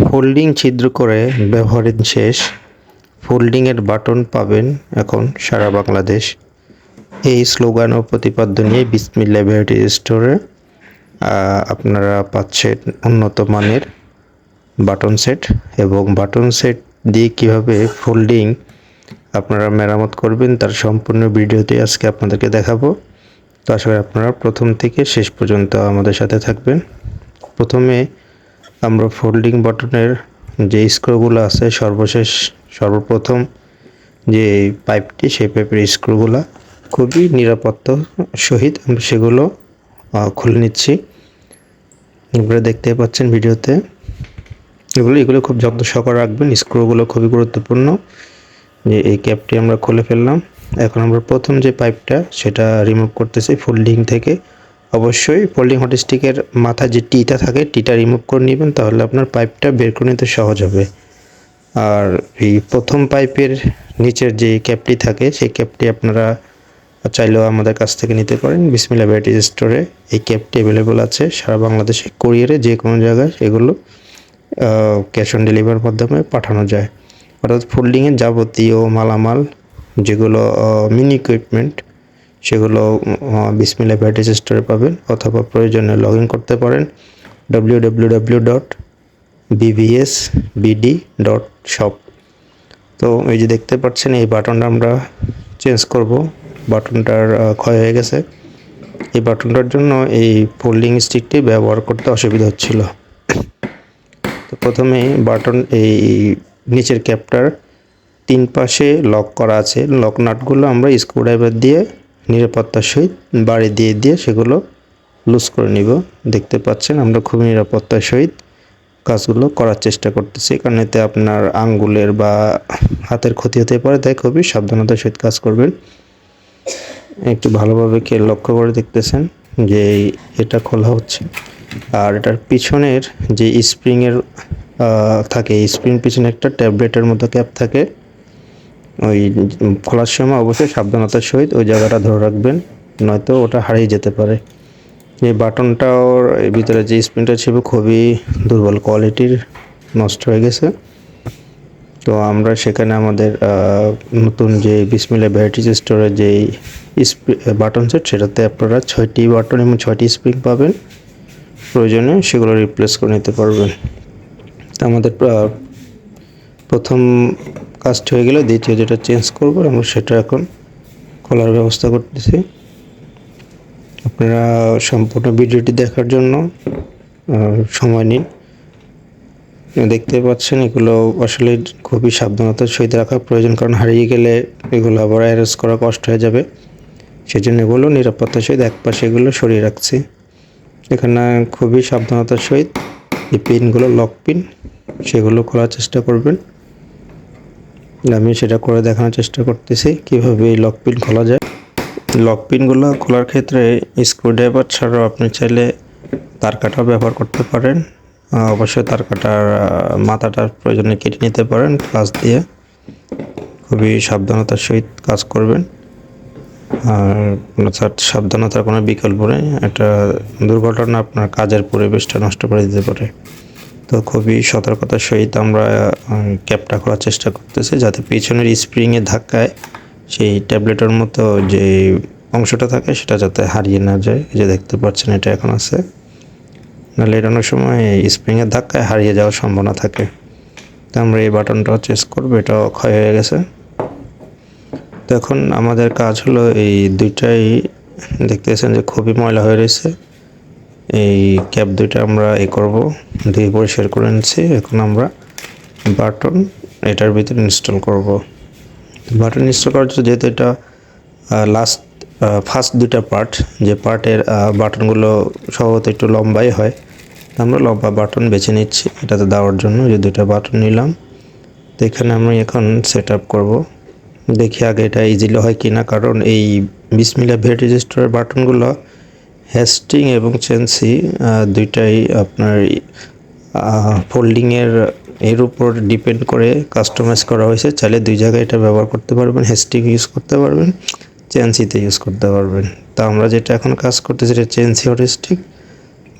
Folding ছিদ্র করে ব্যবহারের শেষ। ফোল্ডিংয়ের বাটন পাবেন এখন সারা বাংলাদেশ। এই স্লোগান ও প্রতিপাদ্য নিয়ে বিসমিল্লা ভ্যারাইটি স্টোরে আপনারা পাচ্ছেন উন্নত মানের বাটন সেট এবং বাটন সেট দিয়ে কীভাবে ফোল্ডিং আপনারা মেরামত করবেন তার সম্পূর্ণ ভিডিওটি আজকে আপনাদেরকে দেখাবো। তো আশা করি আপনারা প্রথম থেকে শেষ পর্যন্ত আমাদের সাথে থাকবেন। প্রথমে আমরা ফোল্ডিং বাটনের যে স্ক্রুগুলো আছে, সর্বশেষ, সর্বপ্রথম যে পাইপটি সেই পাইপের স্ক্রুগুলো খুবই নিরাপত্তা সহিত আমরা সেগুলো খুলে নিচ্ছি। আপনারা দেখতে পাচ্ছেন ভিডিওতে। এগুলো এগুলো খুব যত্ন সহকারে রাখবেন। স্ক্রুগুলো খুবই গুরুত্বপূর্ণ। যে এই ক্যাপটি আমরা খুলে ফেললাম। এখন আমরা প্রথম যে পাইপটা সেটা রিমুভ করতেছি ফোল্ডিং থেকে। অবশ্যই ফোল্ডিং হট স্টিকের মাথায় যে টিটা থাকে, টিটা রিমুভ করে নেবেন, তাহলে আপনার পাইপটা বের করে নিতে সহজ হবে। আর এই প্রথম পাইপের নিচের যে ক্যাপটি থাকে, সেই ক্যাপটি আপনারা চাইলেও আমাদের কাছ থেকে নিতে পারেন। বিসমিল্লা ভ্যারাইটি স্টোরে এই ক্যাপটি অ্যাভেলেবল আছে। সারা বাংলাদেশে কোরিয়ারে যে কোনো জায়গায় এগুলো ক্যাশ অন ডেলিভারির মাধ্যমে পাঠানো যায়। অর্থাৎ ফোল্ডিংয়ের যাবতীয় মালামাল, যেগুলো মিনি ইকুইপমেন্ট সেগুলো বিসমিল্লা ভ্যারাইটি স্টোরে পাবেন অথবা প্রয়োজনে লগ ইন করতে পারেন W W W dot BVS BD dot shop তো এই যে দেখতে পাচ্ছেন, এই বাটনটা আমরা চেঞ্জ করব। বাটনটার ক্ষয় হয়ে গেছে। এই বাটনটার জন্য এই ফোল্ডিং স্টিকটি ব্যবহার করতে অসুবিধা হচ্ছিল। তো প্রথমে বাটন, এই নিচের ক্যাপটার তিন পাশে লক করা আছে। লক নাটগুলো আমরা স্ক্রুড্রাইভার দিয়ে নিরাপত্তার সহিত বাড়ি দিয়ে দিয়ে সেগুলো লুজ করে নিব। দেখতে পাচ্ছেন, আমরা খুবই নিরাপত্তার সহিত কাজগুলো করার চেষ্টা করতেছি। কারণ এতে আপনার আঙ্গুলের বা হাতের ক্ষতি হতে পারে, তাই খুবই সাবধানতার সহিত কাজ করবেন। একটু ভালোভাবে কে লক্ষ্য করে দেখতেছেন যে এটা খোলা হচ্ছে। আর এটার পিছনের যে স্প্রিংয়ের থাকে স্প্রিং পিছনে একটা ট্যাবলেটের মতো ক্যাপ থাকে। ওই খোলার সময় অবশ্যই সাবধানতার সহিত ওই জায়গাটা ধরে রাখবেন, নয়তো ওটা হারিয়ে যেতে পারে। এই বাটনটার ভিতরে যে স্প্রিংটা ছিল খুবই দুর্বল কোয়ালিটির, নষ্ট হয়ে গেছে। তো আমরা সেখানে আমাদের নতুন যে বিসমিল্লা ভ্যারাইটিস স্টোরের যেই বাটন সেট, সেটাতে আপনারা ছয়টি বাটন এবং ছয়টি স্প্রিং পাবেন। প্রয়োজনে সেগুলো রিপ্লেস করে নিতে পারবেন। তো আমাদের প্রথম কাজটা হয়ে গেলে দ্বিতীয় যেটা চেঞ্জ করব, আমরা সেটা এখন খোলার ব্যবস্থা করতেছি। আপনারা সম্পূর্ণ ভিডিওটি দেখার জন্য সময় নিন। দেখতে পাচ্ছেন, এগুলো আসলে খুবই সাবধানতার সহিত রাখা প্রয়োজন, কারণ হারিয়ে গেলে এগুলো আবার অ্যারেস্ট করা কষ্ট হয়ে যাবে। সেজন্য এগুলো নিরাপত্তার সহিত এক পাশে এগুলো সরিয়ে রাখছি। এখানে খুবই সাবধানতার সহিত এই পিনগুলো লক পিন সেগুলো খোলার চেষ্টা করবেন। আমি সেটা করে দেখানোর চেষ্টা করতেছি, কীভাবে এই লক পিন খোলা যায়। লক পিনগুলো খোলার ক্ষেত্রে স্ক্রুড্রাইভার ছাড়াও আপনি চাইলে তার কাটাও ব্যবহার করতে পারেন। অবশ্যই তার কাটার মাথাটার প্রয়োজনে কেটে নিতে পারেন কাজ দিয়ে। খুবই সাবধানতার সহিত কাজ করবেন। আর সাবধানতার কোনো বিকল্প নেই। একটা দুর্ঘটনা আপনার কাজের পরিবেশটা নষ্ট করে দিতে পারে। তো খুবই সতর্কতার সহিত আমরা ক্যাপটা খোলার চেষ্টা করতেছি যাতে পিছনের স্প্রিংয়ের ধাক্কায় সেই ট্যাবলেটের মতো যে অংশটা থাকে সেটা যাতে হারিয়ে না যায়। এই যে দেখতে পাচ্ছেন এটা এখন আছে। নাহলে এড়ানোর সময় স্প্রিংয়ের ধাক্কায় হারিয়ে যাওয়ার সম্ভাবনা থাকে। তো আমরা এই বাটনটাও চেস করব, এটাও ক্ষয় হয়ে গেছে। তো এখন আমাদের কাজ হলো এই দুইটাই। দেখতেছেন যে খুবই ময়লা হয়ে রয়েছে। এই ক্যাপ দুইটা আমরা এ করব। ধুয়ে পরিষ্কার করে নিচ্ছি। এখন আমরা বাটন এটার ভিতরে ইনস্টল করব। বাটন ইনস্টল করার জন্য যেহেতু এটা লাস্ট ফার্স্ট দুটা পার্ট যে পার্টের বাটনগুলো সম্ভবত একটু লম্বাই হয়, আমরা লম্বা বাটন বেছে নিচ্ছি এটাতে দেওয়ার জন্য। যে দুটা বাটন নিলাম। তো এখানে আমি এখন সেট আপ করব। দেখি আগে এটা ইজিলি হয় কি না কারণ এই বিসমিল্লা ভেট রেজিস্টারের বাটনগুলো হ্যাস্টিং এবং চেন্সি দুইটাই আপনার ফোল্ডিংয়ের, এর উপর ডিপেন্ড করে কাস্টমাইজ করা হয়েছে। চাইলে দুই জায়গায় এটা ব্যবহার করতে পারবেন হ্যাস্টিং ইউজ করতে পারবেন, চেন্সিতে ইউজ করতে পারবেন। তা আমরা যেটা এখন কাজ করতেছি, এটা চেন্সি হরিস্টিক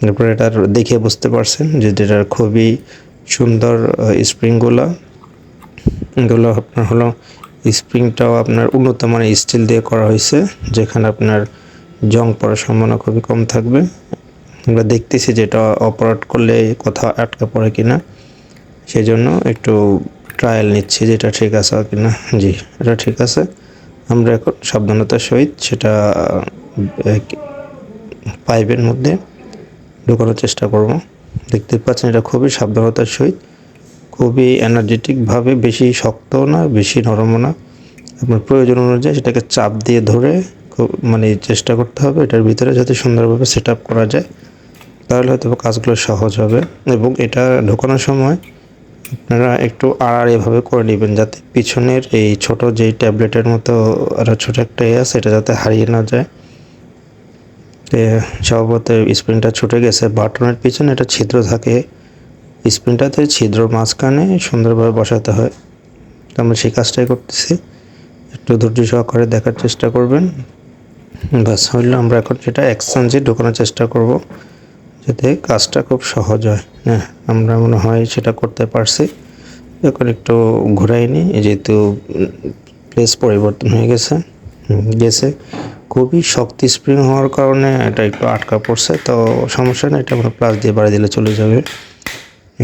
এরপর এটার দেখে বুঝতে পারছেন যে এটার খুবই সুন্দর স্প্রিংগুলো। এগুলো আপনার হলো, স্প্রিংটাও আপনার উন্নত মানের স্টিল দিয়ে করা হয়েছে, যেখানে আপনার জং পড়ার সম্ভাবনা খুবই কম থাকবে। আমরা দেখতেছি যেটা অপারেট করলে কোথাও আটকা পড়ে কিনা। সেই জন্য একটু ট্রায়াল নিচ্ছি যেটা ঠিক আছে কিনা। জি, এটা ঠিক আছে। আমরা এখন সাবধানতার সহিত সেটা পাইপের মধ্যে ঢোকানোর চেষ্টা করব। দেখতে পাচ্ছেন এটা খুবই সাবধানতার সহিত। খুবই এনার্জেটিকভাবে বেশি শক্তও না, বেশি নরমও না। আপনার প্রয়োজন অনুযায়ী সেটাকে চাপ দিয়ে ধরে মানে চেষ্টা করতে হবে, এটার ভিতরে যাতে সুন্দরভাবে সেট করা যায়, তাহলে হয়তো কাজগুলো সহজ হবে। এবং এটা ঢোকানোর সময় আপনারা একটু আড়াআড়ি এভাবে করে নেবেন, যাতে পিছনের এই ছোট যেই ট্যাবলেটের মতো আরও ছোট একটা ইয়ে আছে, এটা যাতে হারিয়ে না যায়। স্বভাবত স্প্রিংটা ছুটে গেছে, বাটনের পিছনে একটা ছিদ্র থাকে, স্প্রিংটাতে ছিদ্র মাঝখানে সুন্দরভাবে বসাতে হয়। আমরা সেই কাজটাই করতেছি, একটু ধৈর্য সহকারে দেখার চেষ্টা করবেন। বাস, হইলে আমরা এখন সেটা এক্সচেঞ্জে ঢোকানোর চেষ্টা করব, যাতে কাজটা খুব সহজ হয়। হ্যাঁ আমরা মনে হয় সেটা করতে পারছি। এখন একটু ঘুরাই নিই যেহেতু প্লেস পরিবর্তন হয়ে গেছে গেছে। খুবই শক্তি স্প্রিং হওয়ার কারণে এটা একটু আটকা পড়ছে, তো সমস্যা নেই, এটা আমরা প্লাস দিয়ে বাড়ি দিলে চলে যাবে।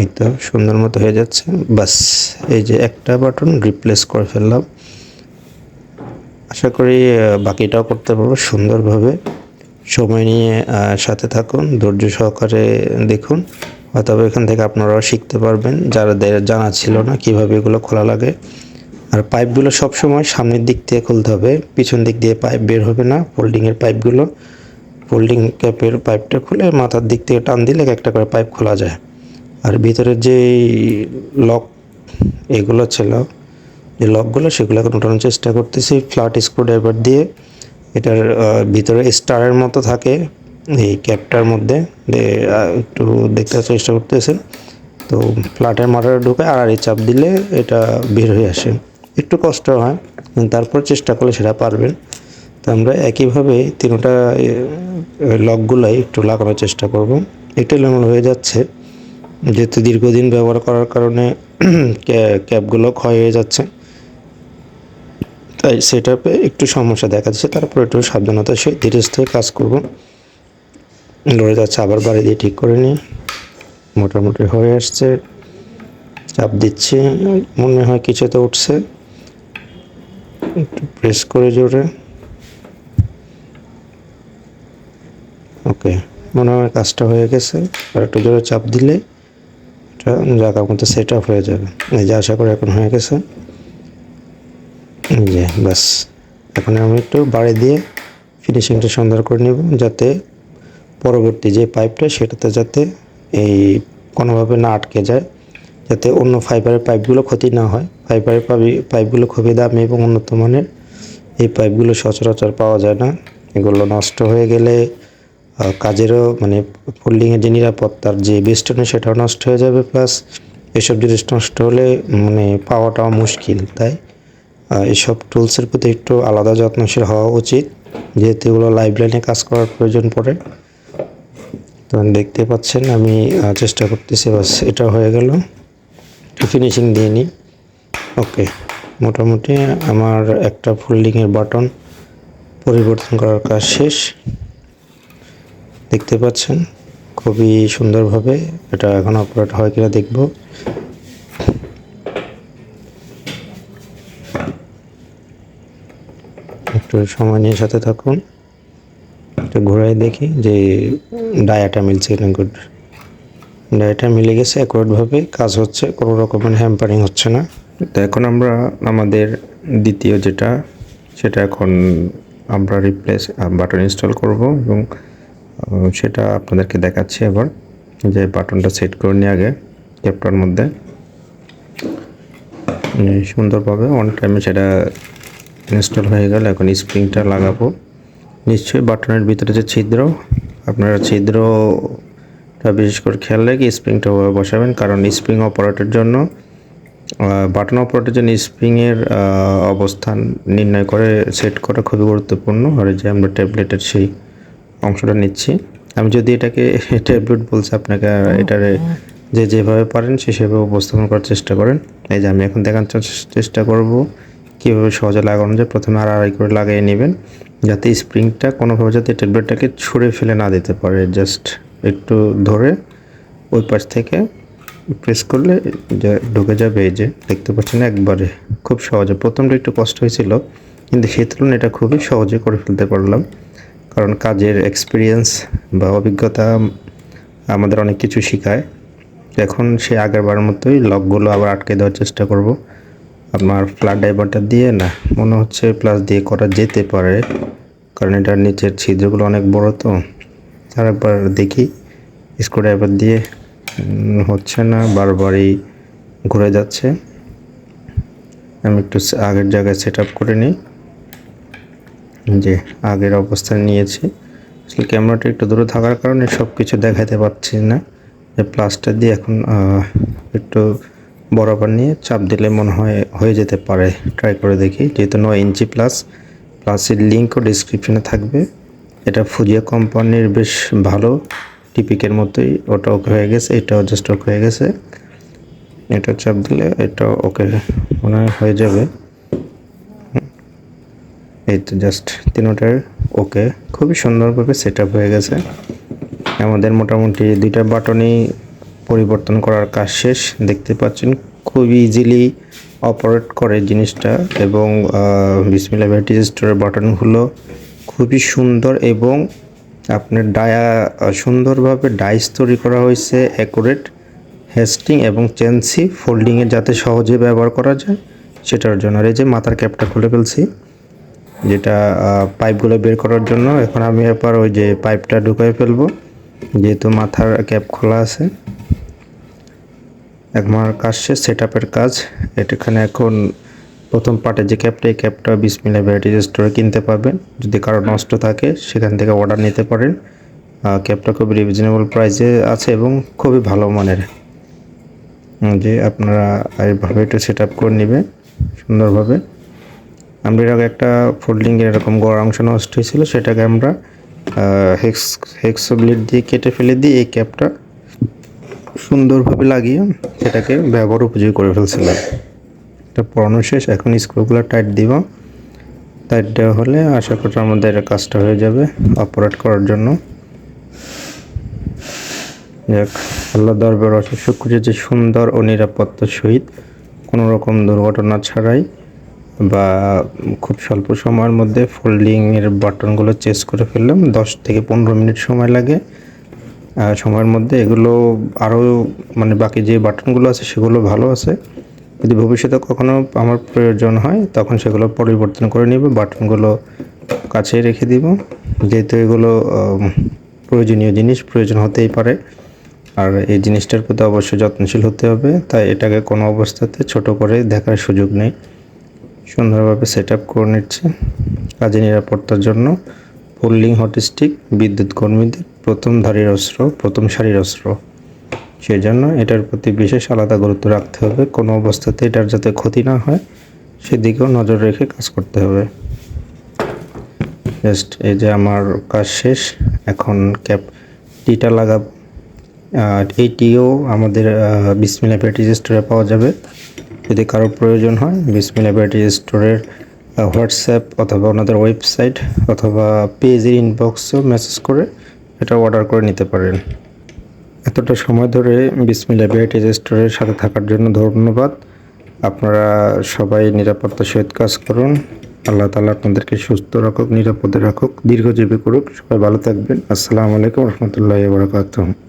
এই তো সুন্দর মতো হয়ে যাচ্ছে, বাস, এই যে একটা বাটন রিপ্লেস করে ফেললাম। আশা করি বাকিটাও করতে পারব সুন্দরভাবে। সময় নিয়ে সাথে থাকুন, ধৈর্য সহকারে দেখুন। অথবা এখান থেকে আপনারাও শিখতে পারবেন, যারা জানা ছিল না কীভাবে এগুলো খোলা লাগে। আর পাইপগুলো সবসময় সামনের দিক দিয়ে খুলতে হবে, পিছন দিক দিয়ে পাইপ বের হবে না, ফোল্ডিংয়ের পাইপগুলো। ফোল্ডিং ক্যাপের পাইপটা খুলে মাথার দিক থেকে টান দিলে একটা করে পাইপ খোলা যায়। আর ভিতরে যে লক এগুলো ছিল যে লকগুলো, সেগুলো এখন উঠানোর চেষ্টা করতেছি। ফ্ল্যাট স্ক্রুড্রাইভার দিয়ে। এটার ভিতরে স্টারের মতো থাকে, এই ক্যাপটার মধ্যে। একটু দেখতে চেষ্টা করতেছেন তো ফ্ল্যাটের মোটরে ঢুকে আর চাপ দিলে এটা বের হয়ে আসে। একটু কষ্ট হয় তারপর চেষ্টা করলে সেটা পারবেন। তো আমরা একইভাবে তিনটা লকগুলাই একটু লাগানোর চেষ্টা করব। একটু লেমন হয়ে যাচ্ছে। যেহেতু দীর্ঘদিন ব্যবহার করার কারণে ক্যাবগুলো ক্ষয় হয়ে যাচ্ছে। তাই সেটাপে একটু সমস্যা দেখা যাচ্ছে তারপর একটু সাবধানতা সে ধীরে কাজ করব। লড়ে যাচ্ছে, আবার বাড়ি দিয়ে ঠিক করে নিই। মোটামুটি হয়ে আসছে, চাপ দিচ্ছি। মনে হয় কিছু তো উঠছে। একটু প্রেস করে জোরে। ওকে মনে হয় কাজটা হয়ে গেছে। আর একটু জোরে চাপ দিলে এটা জায়গার মধ্যে সেট আপ হয়ে যাবে। এই যে আশা করি এখন হয়ে গেছে। যে, ব্যাস। এখন আমি একটু বাড়ি দিয়ে ফিনিশিংটা সুন্দর করে নেব, যাতে পরবর্তী যে পাইপটা সেটাতে যাতে এই কোনোভাবে না আটকে যায়, যাতে অন্য ফাইবারের পাইপগুলো ক্ষতি না হয়। ফাইবারের পাইপগুলো খুবই দামি এবং উন্নত মানের। এই পাইপগুলো সচরাচর পাওয়া যায় না। এগুলো নষ্ট হয়ে গেলে কাজেরও মানে ফোল্ডিংয়ের যে নিরাপত্তার যে বেস্টনে সেটাও নষ্ট হয়ে যাবে প্লাস এসব জিনিস নষ্ট হলে মানে পাওয়াটাও মুশকিল, তাই? এসব টুলসের প্রতি একটু আলাদা যত্নশীল হওয়া উচিত, যেহেতু এগুলো লাইভ লাইনে কাজ করার প্রয়োজন পড়ে। তো দেখতে পাচ্ছেন, আমি চেষ্টা করতেছি, বাস এটা হয়ে গেল। ফিনিশিং দিয়ে নিই। ওকে মোটামুটি আমার একটা ফোল্ডিংয়ের বাটন পরিবর্তন করার কাজ শেষ। দেখতে পাচ্ছেন, খুবই সুন্দরভাবে এটা এখন অপারেট হয় কিনা দেখব। একটু সময় নিয়ে সাথে থাকুন। একটু ঘোরাই দেখি যে ডায়াটা মিলছে কিনা গুড ডায়াটা মিলে গেছে অ্যাকুরেটভাবে কাজ হচ্ছে, কোনো রকমের হ্যাম্পারিং হচ্ছে না। তো এখন আমরা, আমাদের দ্বিতীয় যেটা, সেটা এখন আমরা রিপ্লেস বাটন ইনস্টল করব এবং সেটা আপনাদেরকে দেখাচ্ছি এবার, যে বাটনটা সেট করে নিয়ে আগে ক্যাপটার মধ্যে। সুন্দরভাবে অন টাইমে সেটা ইনস্টল হয়ে গেল। এখন স্প্রিংটা লাগাবো। নিশ্চয়ই বাটনের ভিতরে যে ছিদ্র, আপনারা ছিদ্রটা বিশেষ করে খেয়াল রেখে স্প্রিংটা বসাবেন। কারণ স্প্রিং অপারেটের জন্য বাটন অপারেটের জন্য স্প্রিংয়ের অবস্থান নির্ণয় করে সেট করা খুবই গুরুত্বপূর্ণ। আর যে আমরা ট্যাবলেটের সেই অংশটা নিচ্ছি। আমি যদি এটাকে ট্যাবলেট বলছি, আপনাকে এটারে যে যেভাবে পারেন, সে সেভাবে উপস্থাপন করার চেষ্টা করেন। এই যে আমি এখন দেখানোর চেষ্টা করব। কীভাবে সহজে লাগানো যায়? প্রথমে আর আড়াই করে লাগিয়ে নেবেন, যাতে স্প্রিংটা কোনোভাবে যাতে টেবলেটটাকে ছুঁড়ে ফেলে না দিতে পারে। জাস্ট একটু ধরে ওই পাশ থেকে প্রেস করলে ঢুকে যাবে এই যে, দেখতে পাচ্ছেন একবারে খুব সহজে। প্রথমটা একটু কষ্ট হয়েছিল, কিন্তু সেই তুলনায় এটা খুবই সহজে করে ফেলতে পারলাম, কারণ কাজের এক্সপিরিয়েন্স বা অভিজ্ঞতা আমাদের অনেক কিছু শেখায়। এখন সে আগেরবার মতোই লকগুলো আবার আটকে দেওয়ার চেষ্টা করব। আপনার ফ্ল্যাট ড্রাইভারটা দিয়ে না, মনে হচ্ছে প্লাস দিয়ে করা যেতে পারে, কারণ এটার নিচের ছিদ্রগুলো অনেক বড় তো। আর একবার দেখি স্ক্রু ড্রাইভার দিয়ে হচ্ছে না, বারবারই ঘুরে যাচ্ছে। আমি একটু আগের জায়গায় সেট আপ করে নিই। যে আগের অবস্থান নিয়েছি। আসলে ক্যামেরাটা একটু দূরে থাকার কারণে সব কিছু দেখাতে পাচ্ছি না। যে প্লাসটা দিয়ে এখন একটু বরাবর নিয়ে চাপ দিলে মনে হয় হয়ে যেতে পারে। ট্রাই করে দেখি। যেহেতু নয় ইঞ্চি প্লাস প্লাসের লিঙ্কও ডিসক্রিপশনে থাকবে। এটা ফুজিয়া কোম্পানির বেশ ভালো। টিপিকের মতোই ওটা ওকে হয়ে গেছে, এটাও জাস্ট ওকে হয়ে গেছে। এটা চাপ দিলে এটা ওকে মনে হয় হয়ে যাবে। এই তো জাস্ট তিনোটার ওকে খুবই সুন্দরভাবে সেট হয়ে গেছে। আমাদের মোটামুটি দুইটা বাটনই পরিবর্তন করার কাজ শেষ। দেখতে পাচ্ছেন খুব ইজিলি অপারেট করে জিনিসটা এবং বিসমিল্লা ভ্যাটি স্টোরের বাটনগুলো খুবই সুন্দর এবং আপনার ডায়া সুন্দরভাবে ডাইস তৈরি করা হয়েছে অ্যাকুরেট হেস্টিং এবং চেন্সি ফোল্ডিংয়ে যাতে সহজে ব্যবহার করা যায়, সেটার জন্য। আর এই যে মাথার ক্যাপটা খুলে ফেলছি, যেটা পাইপগুলো বের করার জন্য। এখন আমি এরপর ওই যে পাইপটা ঢুকাই ফেলব, যেহেতু মাথার ক্যাপ খোলা আছে। আমার কাজ শেষ সেট আপের কাজ। এটাখানে এখন প্রথম পার্টে যে ক্যাপটা এই ক্যাপটা বিশ মিলে ভ্যারাইটি স্টোরে কিনতে পারবেন। যদি কারও নষ্ট থাকে, সেখান থেকে অর্ডার নিতে পারেন। ক্যাপটা খুব রিজনেবল প্রাইসে আছে এবং খুবই ভালো মানের। যে আপনারা এইভাবে একটু সেট আপ করে নেবেন সুন্দরভাবে। আমরা এর আগে একটা ফোল্ডিংয়ের এরকম গড় অংশ নষ্ট হয়েছিল, সেটাকে আমরা হেক্স হেক্সো ব্লেড দিয়ে কেটে ফেলে দিয়ে এই ক্যাপটা সুন্দরভাবে লাগিয়ে সেটাকে ব্যবহার উপযোগী করে ফেলছিলাম। এটা পড়ানো শেষ, এখন স্ক্রুগুলো টাইট দিব। টাইট দেওয়া হলে আশা করি আমাদের কাজটা হয়ে যাবে অপারেট করার জন্য। যাক, আল্লাহ দরবার অশেষ শুক্রিয়া যে সুন্দর ও নিরাপত্তার সহিত কোনো রকম দুর্ঘটনা ছাড়াই বা খুব স্বল্প সময়ের মধ্যে ফোল্ডিংয়ের বাটনগুলো চেস করে ফেললাম। দশ থেকে পনেরো মিনিট সময় লাগে। সময়ের মধ্যে এগুলো আরও মানে বাকি যে বাটনগুলো আছে সেগুলো ভালো আছে। যদি ভবিষ্যতে কখনো আমার প্রয়োজন হয়, তখন সেগুলো পরিবর্তন করে নিব, বাটনগুলো কাছে রেখে দিব। যেহেতু এগুলো প্রয়োজনীয় জিনিস, প্রয়োজন হতেই পারে। আর এই জিনিসটার প্রতি অবশ্যই যত্নশীল হতে হবে। তাই এটাকে কোনো অবস্থাতে ছোট করে দেখার সুযোগ নেই। সুন্দরভাবে সেট আপ করে নিচ্ছে। কাজে নিরাপত্তার জন্য। পোল্লিং হটস্টিক বিদ্যুৎ কর্মীদের প্রথম ধারীর অস্ত্র, প্রথম সারির অস্ত্র। সেই জন্য এটার প্রতি বিশেষ আলাদা গুরুত্ব রাখতে হবে। কোনো অবস্থাতে এটার যাতে ক্ষতি না হয়, সেদিকেও নজর রেখে কাজ করতে হবে। জাস্ট এই যে আমার কাজ শেষ, এখন ক্যাপ টিটা লাগাব। এইটিও আমাদের বিসমিলা ব্যাটারি স্টোরে পাওয়া যাবে। যদি কারও প্রয়োজন হয় বিসমিলা ব্যাটারি স্টোরের হোয়াটসঅ্যাপ অথবা ওনাদের ওয়েবসাইট অথবা পেজের ইনবক্সও মেসেজ করে এটা অর্ডার করে নিতে পারেন। এতটা সময় ধরে বিসমিল্লা ব্যাটারি স্টোরের সাথে থাকার জন্য ধন্যবাদ। আপনারা সবাই নিরাপত্তার সহিত কাজ করুন। আল্লাহ তালা আপনাদেরকে সুস্থ রাখুক, নিরাপদে রাখুক, দীর্ঘজীবী করুক। সবাই ভালো থাকবেন। আসসালামু আলাইকুম রহমতুল্লাহ বরকাতুহ।